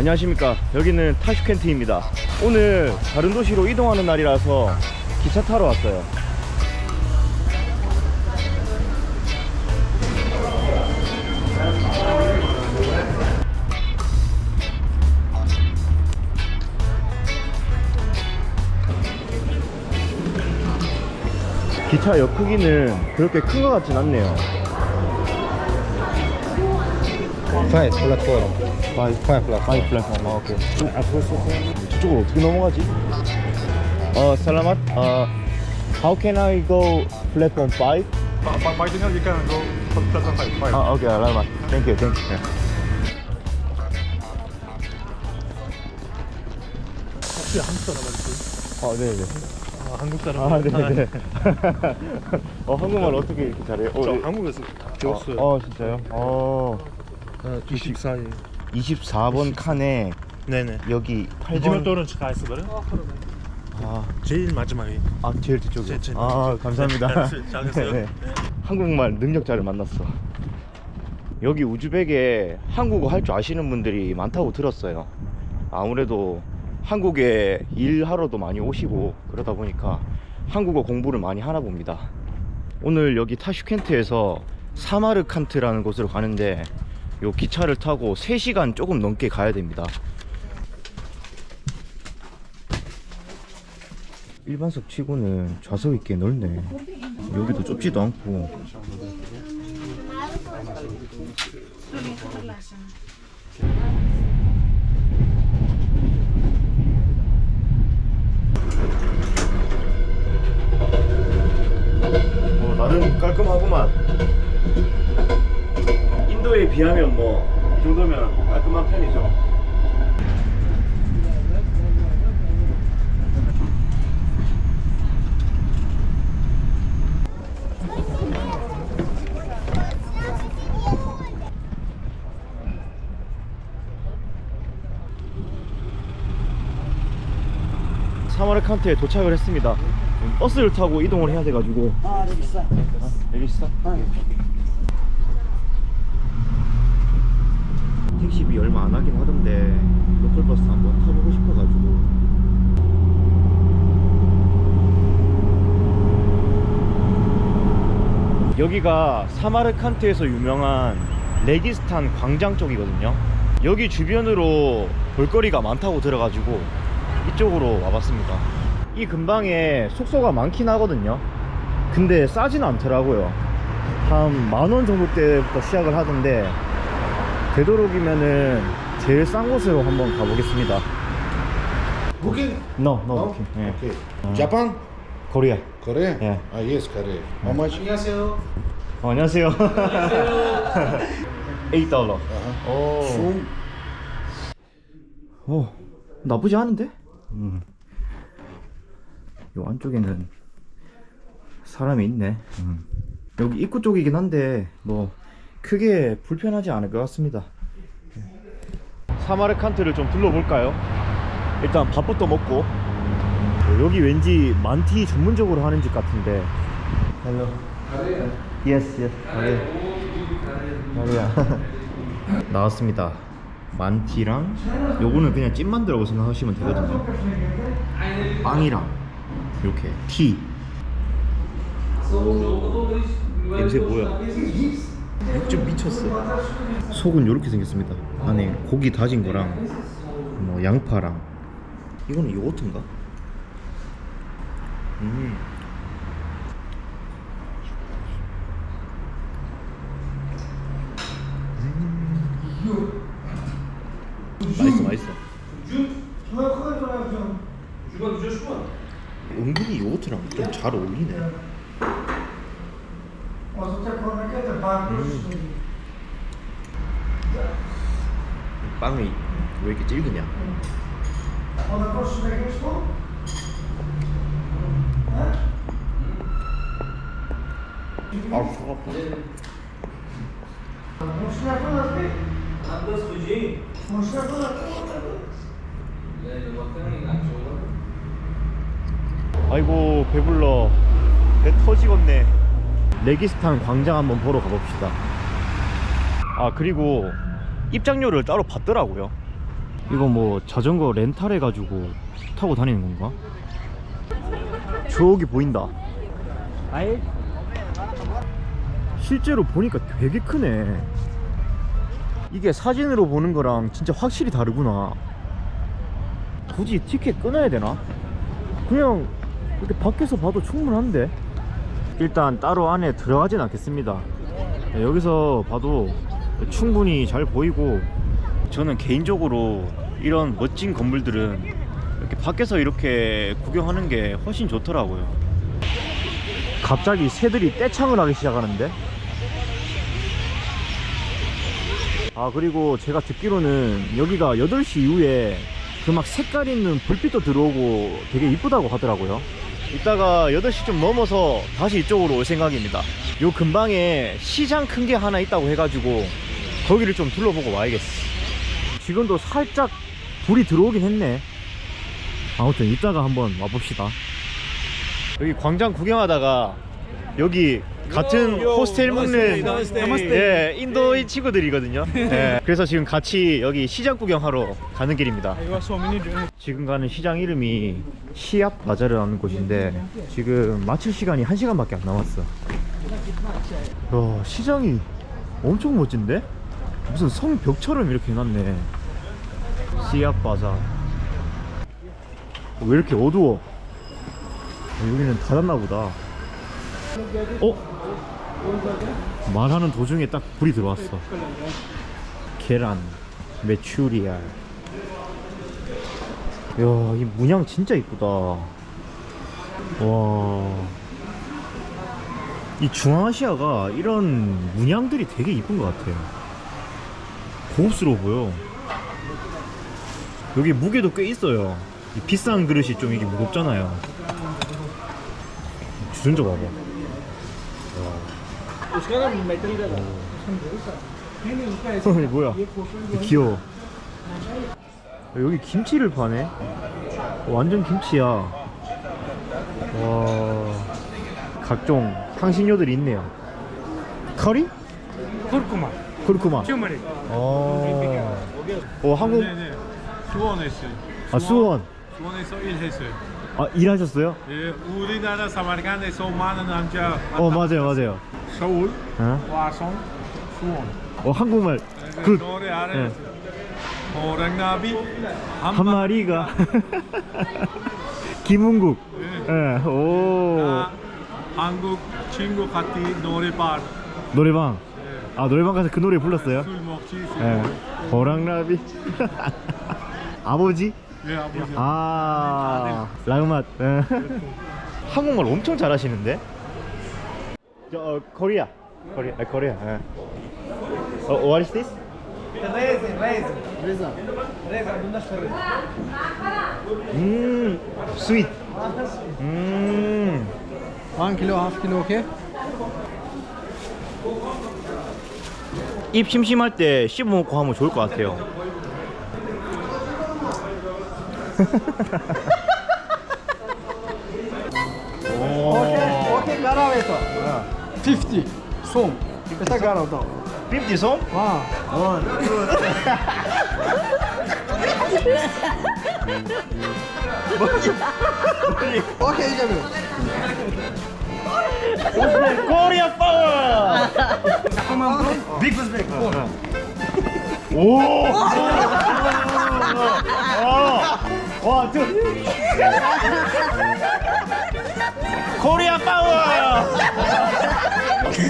안녕하십니까. 여기는 타슈켄트입니다. 오늘 다른 도시로 이동하는 날이라서 기차 타러 왔어요. 기차 역 크기는 그렇게 큰 것 같진 않네요. Five platform. 파이 Five platform. 파이 플랫폼 아 오케이 저쪽으로 어떻게 넘어가지? 어 살라맛 어 How can I go platform 5? By, by you can go platform 5. five. 아 오케이 살라맛 땡큐 땡큐 혹시 한국 사람한테? 아 네네 아, 한국 사람. 아 네네 어 한국말 어떻게 이렇게 잘해요? 어, 저 네. 한국에서 배웠어요. 어, 어 진짜요? 어 어, 24일. 24번 칸에 네네. 여기 요즘에 8번 또는 가 있어 버려? 아, 제일 마지막에. 아 제일 뒤쪽에 제일, 제일 아 감사합니다 네, 잘했어요. 네, 네. 한국말 능력자를 만났어 여기 우즈벡에 한국어 할 줄 아시는 분들이 많다고 들었어요 아무래도 한국에 일하러도 많이 오시고 그러다 보니까 한국어 공부를 많이 하나 봅니다 오늘 여기 타슈켄트에서 사마르칸트라는 곳으로 가는데 요 기차를 타고 3시간 조금 넘게 가야 됩니다. 일반석 치고는 좌석이 꽤 넓네. 여기도 좁지도 않고. 뭐 나름 깔끔하구만 인도에 비하면 뭐 이 정도면 깔끔한 편이죠 사마르칸트에 도착을 했습니다. 버스를 타고 이동을 해야 돼가지고. 아, 여기 있어. 여기 있어? 택시비 얼마 안 하긴 하던데 로컬 버스 한번 타보고 싶어가지고. 여기가 사마르칸트에서 유명한 레기스탄 광장 쪽이거든요. 여기 주변으로 볼거리가 많다고 들어가지고 이쪽으로 와봤습니다. 이 근방에 숙소가 많긴 하거든요. 근데 싸진 않더라고요. 한 만원 정도 때부터 시작을 하던데 되도록이면은 제일 싼 곳으로 한번 가보겠습니다. Booking? No, no, No? okay. 예. Okay. 어. Japan? 코리아. Korea? Yeah. Ah, yes, Korea. How much? 어, 안녕하세요. 8달러. Uh-huh. 오. Soon. 오, 나쁘지 않은데? 음. 요 안쪽에는 사람이 있네. 음. 여기 입구 쪽이긴 한데 뭐 크게 불편하지 않을 것 같습니다. 사마르칸트를 좀 둘러볼까요? 일단 밥부터 먹고 어, 여기 왠지 만티 전문적으로 하는 집 같은데. Hello. Yes, yes. 마리아. 나왔습니다. 만티랑 요거는 그냥 찐만두라고 생각하시면 되거든요. 빵이랑 이렇게 티. 냄새 뭐야? 육즙 미쳤어. 속은 이렇게 생겼습니다. 안에 고기 다진 거랑 뭐 양파랑 이거는 요거트인가? 음. 맛있어 맛있어. 은근히 요거트랑 좀 잘 어울리네. 빵이 왜 이렇게 질기냐 아 차갑다 아이고 배불러. 배 터지겠네. 레기스탄 광장 한번 보러 가봅시다. 아 그리고 입장료를 따로 받더라고요. 이거 뭐 자전거 렌탈 해가지고 타고 다니는 건가? 저기 보인다. 실제로 보니까 되게 크네. 이게 사진으로 보는 거랑 진짜 확실히 다르구나. 굳이 티켓 끊어야 되나? 그냥 이렇게 밖에서 봐도 충분한데. 일단 따로 안에 들어가진 않겠습니다. 네, 여기서 봐도 충분히 잘 보이고 저는 개인적으로 이런 멋진 건물들은 이렇게 밖에서 이렇게 구경하는 게 훨씬 좋더라고요. 갑자기 새들이 떼창을 하기 시작하는데? 아 그리고 제가 듣기로는 여기가 8시 이후에 그 막 색깔 있는 불빛도 들어오고 되게 이쁘다고 하더라고요. 이따가 8시 좀 넘어서 다시 이쪽으로 올 생각입니다. 요 근방에 시장 큰 게 하나 있다고 해가지고 거기를 좀 둘러보고 와야겠어. 지금도 살짝 불이 들어오긴 했네. 아무튼 이따가 한번 와봅시다. 여기 광장 구경하다가 여기 같은 호스텔 묵는 예, 인도인 친구들이거든요. 예, 그래서 지금 같이 여기 시장 구경하러 가는 길입니다. 지금 가는 시장 이름이 시압 바자르라는 곳인데 지금 마칠 시간이 1시간밖에 안 남았어. 야, 시장이 엄청 멋진데? 무슨 성벽처럼 이렇게 해놨네. 시압 바자. 왜 이렇게 어두워? 여기는 닫았나 보다. 어? 말하는 도중에 딱 불이 들어왔어. 계란, 메추리알. 야, 이 문양 진짜 이쁘다. 와. 이 중앙아시아가 이런 문양들이 되게 이쁜 것 같아요. 고급스러워 보여. 여기 무게도 꽤 있어요. 이 비싼 그릇이 좀 이게 무겁잖아요. 주전자 봐봐. 어, 이게 뭐야? 귀여워. 여기 김치를 파네. 어, 완전 김치야. 와, 각종 향신료들이 있네요. 커리? 쿠르쿠마. 쿠르쿠마. 튜머릭. 어, 어 한국 네네. 수원했어요. 아 수원. 수원에서 일했어요. 아 일하셨어요? 예, 우리나라 사마르칸에서 많은 남자. 어 맞아요 맞아요. 서울, 어, 화성, 수원. 어 한국말 그그 노래 알아요. 호랑나비 한, 한 마리가 김은국. 예. 예. 오 아, 한국 친구 같이 노래방 노래방. 예. 아 노래방 가서 그 노래 불렀어요? 술 먹지. 술 예. 먹지. 호랑나비. 아버지? 예, 아버지. 아 라그맛. 예. 한국말 엄청 잘하시는데? 저 어, 코리아. 코리아. 아, 코리아. 예. 어, what is this? 음, 스윗. 음. One kilo, half kilo, okay? 입 심심할 때 씹어 먹고 하면 좋을 것 같아요. Okay, karaw ito. 50. Som. Kita karaw daw. 50 솜? Ah, on. Okay, Jamil. 코리아 파워! 빅 부스 빅. 오! 와! 와, 저 코리아 파워! 오케이.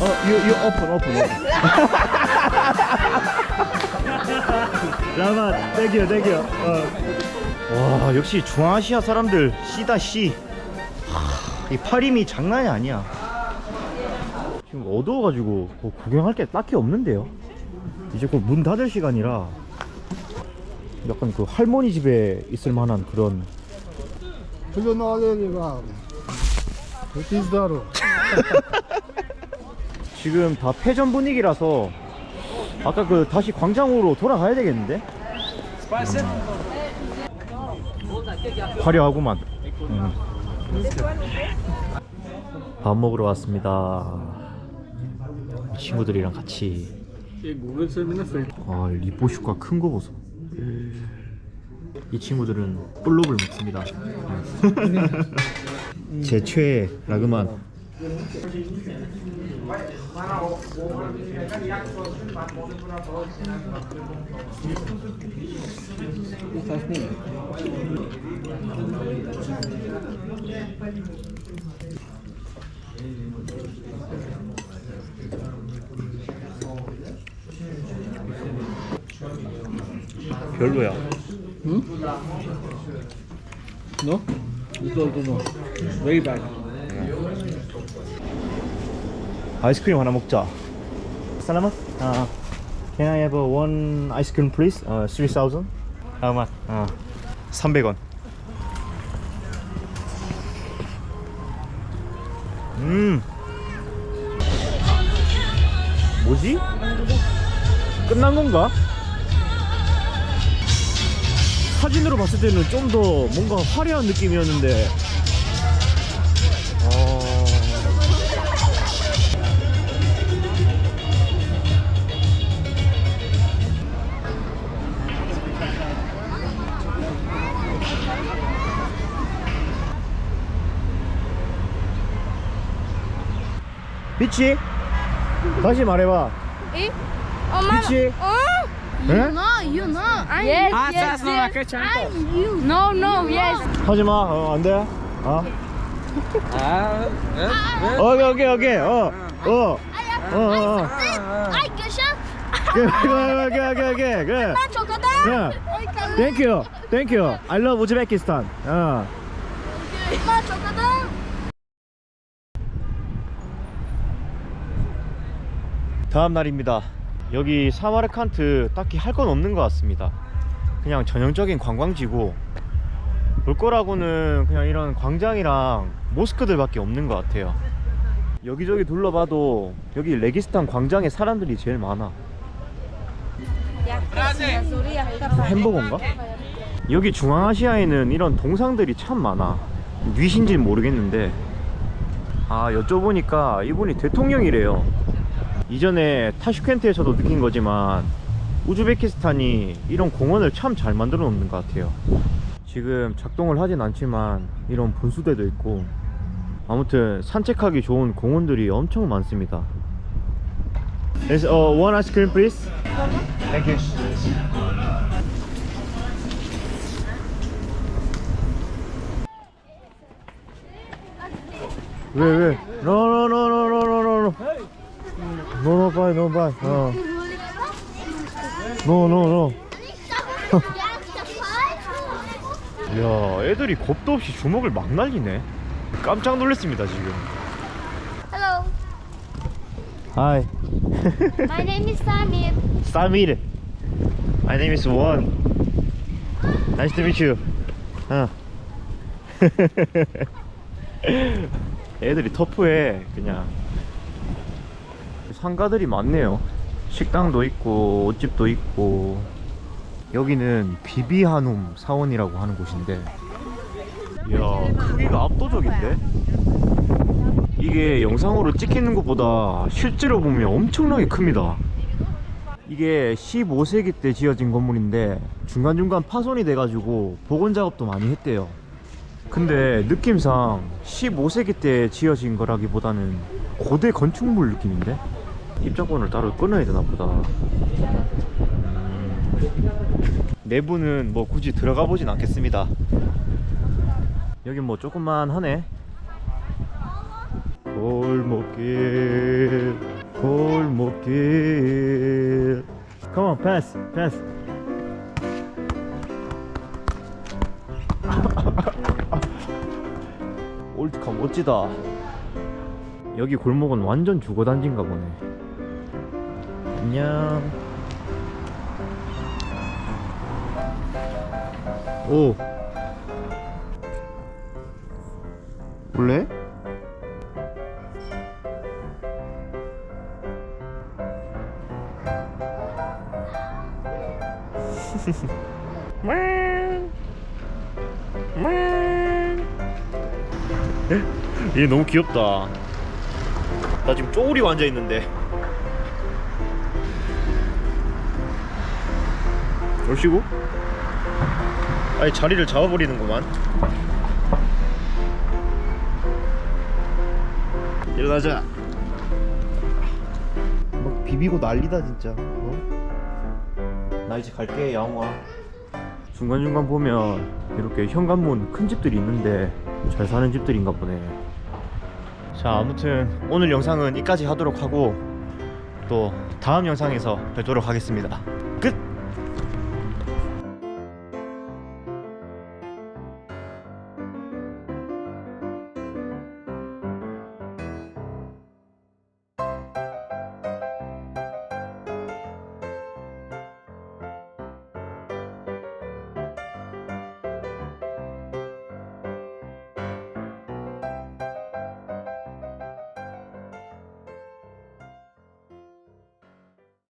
어, you you open open. 라마, 땡겨 땡겨. 어. 와, 역시 중앙아시아 사람들 씨다 씨. 하, 이 팔힘이 장난이 아니야. 지금 어두워가지고 뭐 구경할 게 딱히 없는데요. 이제 곧 문 닫을 시간이라 약간 그 할머니 집에 있을 만한 그런 that? 지금 다 패전 분위기라서 아까 그 다시 광장으로 돌아가야 되겠는데? 화려하구만. 음. 밥 먹으러 왔습니다. 친구들이랑 같이. 아, 리포슈가 큰 거 보소. 이 친구들은 볼록을 먹습니다. 제 최애 라그만. 별로야. No? This also no. Very bad. 아이스크림 하나 먹자. 살라맛? 아. Can I have one ice cream please? 어, 3,000? How much? 어. 300원. 음. 뭐지? 끝난 건가? 사진으로 봤을 때는 좀 더 뭔가 화려한 느낌이었는데. 비치? 다시 말해봐. Eh? Oh, mama. Bici. Oh. 에? No, you know. I'm yes, Ah, yes, I'm you. No, no, yes. 하지 마. 어, 안 돼. 어. Ah, 오케이, 오케이, 오케이. 어. 어. 어, 어, 어. Que ya. 오케이, 오케이, 오케이, 오케이. 그래. Nacho, ¿qué 야. Ay, que Thank you. Thank you. I love 우즈베키스탄. 어. 다음 날입니다. 여기 사마르칸트 딱히 할 건 없는 것 같습니다. 그냥 전형적인 관광지고 볼 거라고는 그냥 이런 광장이랑 모스크들밖에 없는 것 같아요. 여기저기 둘러봐도 여기 레기스탄 광장에 사람들이 제일 많아. 햄버거인가? 여기 중앙아시아에는 이런 동상들이 참 많아. 뉘신지는 모르겠는데 아 여쭤보니까 이분이 대통령이래요. 이전에 타슈켄트에서도 느낀 거지만 우즈베키스탄이 이런 공원을 참 잘 만들어 놓는 것 같아요. 지금 작동을 하진 않지만 이런 분수대도 있고 아무튼 산책하기 좋은 공원들이 엄청 많습니다. Yes, uh, one ice cream please. Thank you. 왜 왜? No no no no no no no no. No no buy no buy. 어. No no no. 야 애들이 겁도 없이 주먹을 막 날리네. 깜짝 놀랐습니다 지금. Hello. Hi. My name is Samir. Samir. My name is Won. Nice to meet you. 어. 애들이 터프해 그냥 상가들이 많네요. 식당도 있고 옷집도 있고. 여기는 비비하눔 사원이라고 하는 곳인데. 이야 크기가 압도적인데? 이게 영상으로 찍히는 것보다 실제로 보면 엄청나게 큽니다. 이게 15세기 때 지어진 건물인데 중간중간 파손이 돼가지고 복원 작업도 많이 했대요. 근데 느낌상 15세기 때 지어진 거라기보다는 고대 건축물 느낌인데? 입장권을 따로 끊어야 되나 보다. 음, 내부는 뭐 굳이 들어가 보진 않겠습니다. 여긴 뭐 조금만 하네. 골목길 골목길. Come on pass pass. 올드카 멋지다. 여기 골목은 완전 주거단지인가 보네 안녕 오 볼래? 얘 너무 귀엽다. 나 지금 쪼우리고 앉아 있는데. 얼씨구? 아니 자리를 잡아버리는구만. 일어나자. 막 비비고 난리다 진짜. 어? 나 이제 갈게 양호아. 중간중간 보면 이렇게 현관문 큰 집들이 있는데 잘 사는 집들인가 보네. 자 아무튼 오늘 영상은 이까지 하도록 하고 또 다음 영상에서 뵙도록 하겠습니다.